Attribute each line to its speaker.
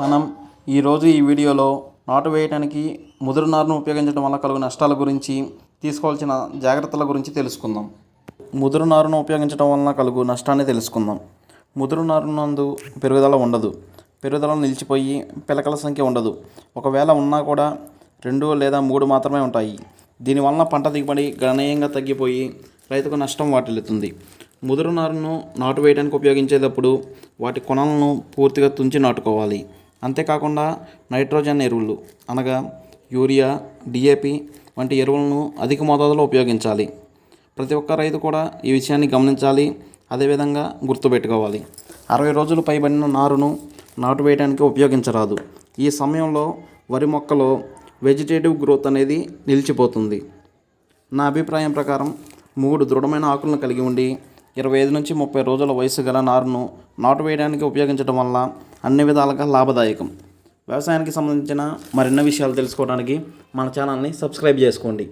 Speaker 1: మనం ఈరోజు ఈ వీడియోలో నాటు వేయడానికి ముదురు నారును ఉపయోగించడం వల్ల కలుగు నష్టాల గురించి తీసుకోవాల్సిన జాగ్రత్తల గురించి తెలుసుకుందాం. ముదురు నారును ఉపయోగించడం వలన కలుగు నష్టాన్ని తెలుసుకుందాం. ముదురు నారు నందు పెరుగుదల ఉండదు. పెరుగుదల నిలిచిపోయి పిలకల సంఖ్య ఉండదు. ఒకవేళ ఉన్నా కూడా రెండు లేదా మూడు మాత్రమే ఉంటాయి. దీనివలన పంట దిగుబడి గణనీయంగా తగ్గిపోయి రైతుకు నష్టం వాటిల్లుతుంది. ముదురు నారును నాటు వేయడానికి ఉపయోగించేటప్పుడు వాటి కొనలను పూర్తిగా తుంచి నాటుకోవాలి. అంతేకాకుండా నైట్రోజన్ ఎరువులు అనగా యూరియా డిఏపి వంటి ఎరువులను అధిక మోతాదులో ఉపయోగించాలి. ప్రతి ఒక్క రైతు కూడా ఈ విషయాన్ని గమనించాలి అదేవిధంగా గుర్తుపెట్టుకోవాలి. అరవై రోజులు పైబడిన నారును నాటు వేయడానికి ఉపయోగించరాదు. ఈ సమయంలో వరి మొక్కలో వెజిటేటివ్ గ్రోత్ అనేది నిలిచిపోతుంది. నా అభిప్రాయం ప్రకారం మూడు దృఢమైన ఆకులను కలిగి ఉండి ఇరవై ఐదు నుంచి ముప్పై రోజుల వయసు గల నారును నాటు వేయడానికి ఉపయోగించడం వల్ల అన్ని విధాలుగా లాభదాయకం. వ్యవసాయానికి సంబంధించిన మరిన్ని విషయాలు తెలుసుకోవడానికి మన ఛానల్ని సబ్స్క్రైబ్ చేసుకోండి.